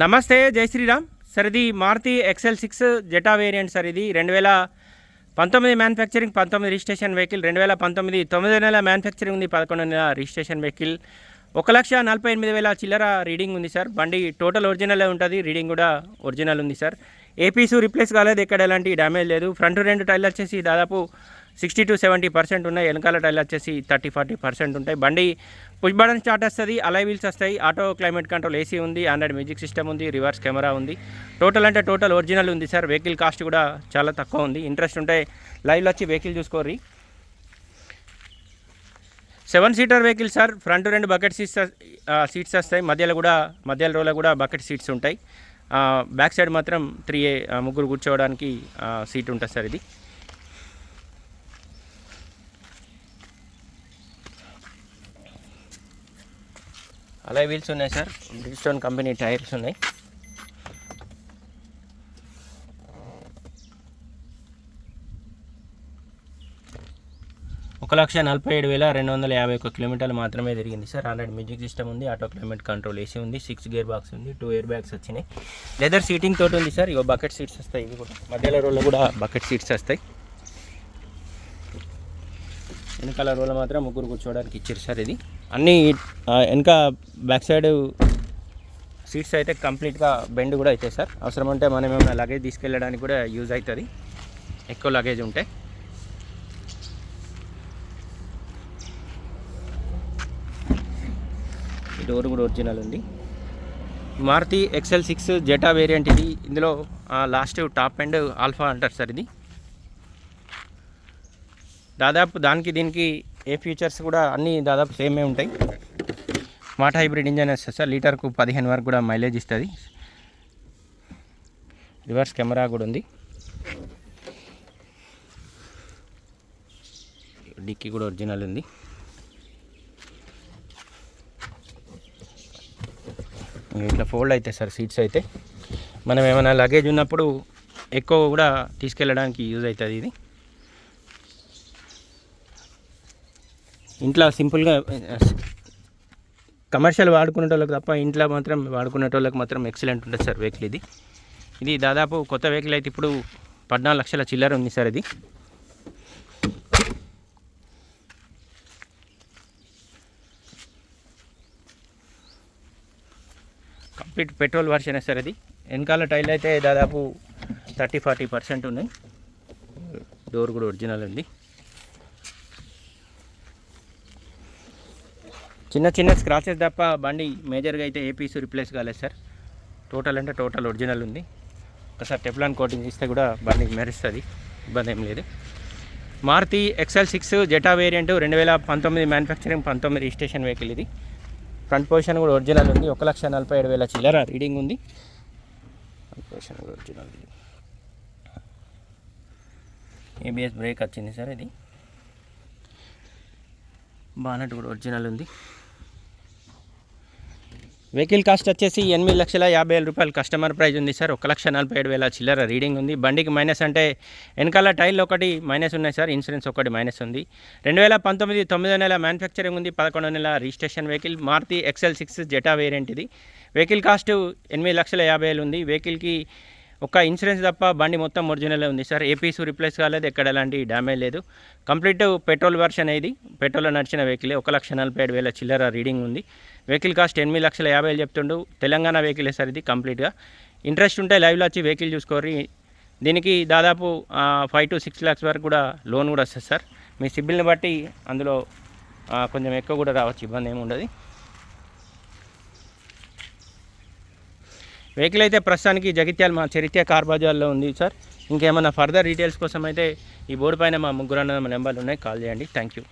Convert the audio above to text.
నమస్తే జై శ్రీరామ్. సార్ ఇది Maruti XL six Zeta variant sir ఇది రెండు వేల పంతొమ్మిది మ్యానుఫ్యాక్చరింగ్ పంతొమ్మిది రిజిస్ట్రేషన్ వెహికల్ రెండు వేల పంతొమ్మిది తొమ్మిది నెల మ్యానుఫ్యాక్చరింగ్ ఉంది పదకొండు నెల రిజిస్ట్రేషన్ వెహికల్ ఒక లక్ష నలభై ఎనిమిది వేల చిల్లర రీడింగ్ ఉంది సార్ బండి టోటల్ ఒరిజినలే ఉంటుంది రీడింగ్ కూడా ఒరిజినల్ ఉంది సార్ ఏపీసు రిప్లేస్ కాలేదు ఎక్కడ ఎలాంటి డ్యామేజ్ లేదు. ఫ్రంట్ రెండు టైర్లు వచ్చేసి దాదాపు సిక్స్టీ టు సెవెంటీ పర్సెంట్ ఉన్నాయి. వెనకాల టైర్లు వచ్చేసి థర్టీ ఫార్టీ పర్సెంట్ ఉంటాయి. బండి పుష్ బటన్ స్టార్ట్ వస్తుంది అలై వీల్స్ వస్తాయి. ఆటో క్లైమేట్ కంట్రోల్ ఏసీ ఉంది ఆండ్రాయిడ్ మ్యూజిక్ సిస్టమ్ ఉంది రివర్స్ కెమెరా ఉంది. టోటల్ అంటే టోటల్ ఒరిజినల్ ఉంది సార్. వెహికల్ కాస్ట్ కూడా చాలా తక్కువ ఉంది. ఇంట్రెస్ట్ ఉంటే లైవ్లో వచ్చి vehicle చూసుకోర్రీ. Seven seater vehicle sir. Front రెండు బకెట్ సీట్స్ సీట్స్ వస్తాయి. మధ్యలో కూడా మధ్యలో రోలో కూడా బకెట్ సీట్స్ ఉంటాయి. బ్యాక్ సైడ్ మాత్రం త్రీ ఏ ముగ్గురు కూర్చోవడానికి సీట్ ఉంటుంది సార్ ఇది. అలా వీల్స్ ఉన్నాయి సార్. బ్రిడ్స్టోన్ కంపెనీ టైర్స్ ఉన్నాయి. ఒక లక్ష నలభై ఏడు వేల రెండు వందల యాభై ఒక కిలోమీటర్లు మాత్రమే తిరిగింది సార్. ఆల్రెడీ మ్యూజిక్ సిస్టమ్ ఉంది ఆటో క్లైమేట్ కంట్రోల్ ఏసీ ఉంది సిక్స్ గేర్ బాక్స్ ఉంది టూ ఇయర్ బ్యాగ్స్ వచ్చినాయి. లెదర్ సీటింగ్ తోటి ఉంది సార్. ఇగో బకెట్ సీట్స్ వస్తాయి ఇవి కూడా. మధ్యలో రోల్లో కూడా బకెట్ సీట్స్ వస్తాయి. వెనకాల రోలో మాత్రం ముగ్గురు కూర్చోవడానికి ఇచ్చారు సార్ ఇది. అన్నీ వెనక బ్యాక్ సైడ్ సీట్స్ అయితే కంప్లీట్గా బెండ్ కూడా అవుతాయి సార్. అవసరం అంటే మనం ఏమైనా లగేజ్ తీసుకెళ్ళడానికి కూడా యూజ్ అవుతుంది. ఎక్కువ లగేజ్ ఉంటే. ఈ డోర్ కూడా ఒరిజినల్ ఉంది. Maruti XL six Zeta variant ఇది. ఇందులో లాస్ట్ టాప్ అండ్ ఆల్ఫా అంటారు సార్ ఇది. దాదాపు దానికి దీనికి ఏ ఫీచర్స్ కూడా అన్నీ దాదాపు సేమే ఉంటాయి. మాట హైబ్రిడ్ ఇంజన్ వస్తుంది సార్ లీటర్కు పదిహేను వరకు కూడా మైలేజ్ ఇస్తుంది. రివర్స్ కెమెరా కూడా ఉంది. డిక్కీ కూడా ఒరిజినల్ ఉంది. ఇట్లా ఫోల్డ్ అవుతాయి సార్ సీట్స్ అయితే. మనం ఏమైనా లగేజ్ ఉన్నప్పుడు ఎక్కువ కూడా తీసుకెళ్ళడానికి యూజ్ అవుతుంది ఇది. ఇంట్లో సింపుల్గా కమర్షియల్ వాడుకునేవాళ్ళకి తప్ప ఇంట్లో మాత్రం వాడుకునేవాళ్ళకి మాత్రం ఎక్సలెంట్ ఉంటుంది సార్ వెహికల్ ఇది. ఇది దాదాపు కొత్త వెహికల్ అయితే ఇప్పుడు పద్నాలుగు లక్షల చిల్లర ఉంది సార్ ఇది. కంప్లీట్ పెట్రోల్ వర్షన్ సార్ అది వెనకాల టైల్ అయితే దాదాపు థర్టీ ఫార్టీ పర్సెంట్ ఉన్నాయి. డోర్ కూడా ఒరిజినల్ ఉంది. చిన్న చిన్న స్క్రాచెస్ తప్ప బండి మేజర్గా అయితే ఏ పీసు రిప్లేస్ కాలేదు సార్. టోటల్ అంటే టోటల్ ఒరిజినల్ ఉంది. ఒకసారి టెఫ్లాన్ కోటింగ్ ఇస్తే కూడా బండి మెరుస్తుంది. ఇబ్బంది ఏం లేదు. Maruti XL six Zeta variant రెండు వేల పంతొమ్మిది మ్యానుఫ్యాక్చరింగ్ పంతొమ్మిది రిజిస్ట్రేషన్ వెహికల్ ఇది. ఫ్రంట్ పొజిషన్ కూడా ఒరిజినల్ ఉంది. ఒక లక్ష నలభై ఏడు వేల చిల్లర రీడింగ్ ఉంది. ఫ్రంట్ పొజిషన్ కూడా ఒరిజినల్ ఉంది. ఏబిఎస్ బ్రేక్ వచ్చింది సార్ ఇది. బానట్ కూడా ఒరిజినల్ ఉంది. వెహికల్ కాస్ట్ వచ్చేసి ఎనిమిది లక్షల యాభై వేల రూపాయలు కస్టమర్ ప్రైజ్ ఉంది సార్. ఒక లక్ష నలభై ఏడు వేల చిల్లర రీడింగ్ ఉంది. బండికి మైనస్ అంటే వెనకాల టైర్లు ఒకటి మైనస్ ఉన్నాయి సార్. ఇన్సూరెన్స్ ఒకటి మైనస్ ఉంది. రెండు వేల పంతొమ్మిది తొమ్మిదో నెల మ్యానుఫ్యాక్చరింగ్ ఉంది. పదకొండో నెల registration vehicle Maruti XL six Zeta variant ఇది. వెహికల్ కాస్ట్ ఎనిమిది లక్షల యాభై వేలు ఉంది. వెహికల్కి ఒక ఇన్సూరెన్స్ తప్ప బండి మొత్తం ఒరిజినల్ ఉంది. సార్ ఏపీసు రిప్లేస్ కాలేదు ఎక్కడ ఎలాంటి డ్యామేజ్ లేదు. కంప్లీట్ పెట్రోల్ వర్షన్ ఇది పెట్రోల్లో నడిచిన వెహికల్. ఒక లక్ష నలభై ఏడు వేల చిల్లర రీడింగ్ ఉంది. వెహికల్ కాస్ట్ ఎనిమిది లక్షల యాభై వేలు చెప్తుండు. తెలంగాణ వెహికలే సార్ ఇది కంప్లీట్గా. ఇంట్రెస్ట్ ఉంటే లైవ్లో వచ్చి వెహికల్ చూసుకోరి దీనికి దాదాపు ఫైవ్ టు సిక్స్ ల్యాక్స్ వరకు కూడా లోన్ కూడా వస్తుంది సార్. మీ సిబిల్ని బట్టి అందులో కొంచెం ఎక్కువ కూడా రావచ్చు. ఇబ్బంది ఏమి ఉండదు. వెహికల్ అయితే ప్రస్తుతానికి జగిత్యాల మా చరిత్ర కార్ బజార్లో ఉంది సార్. ఇంకేమైనా ఫర్దర్ డీటెయిల్స్ కోసం అయితే ఈ బోర్డు పైన మా ముగ్గురు అన్న నెంబర్లు ఉన్నాయి. కాల్ చేయండి. Thank you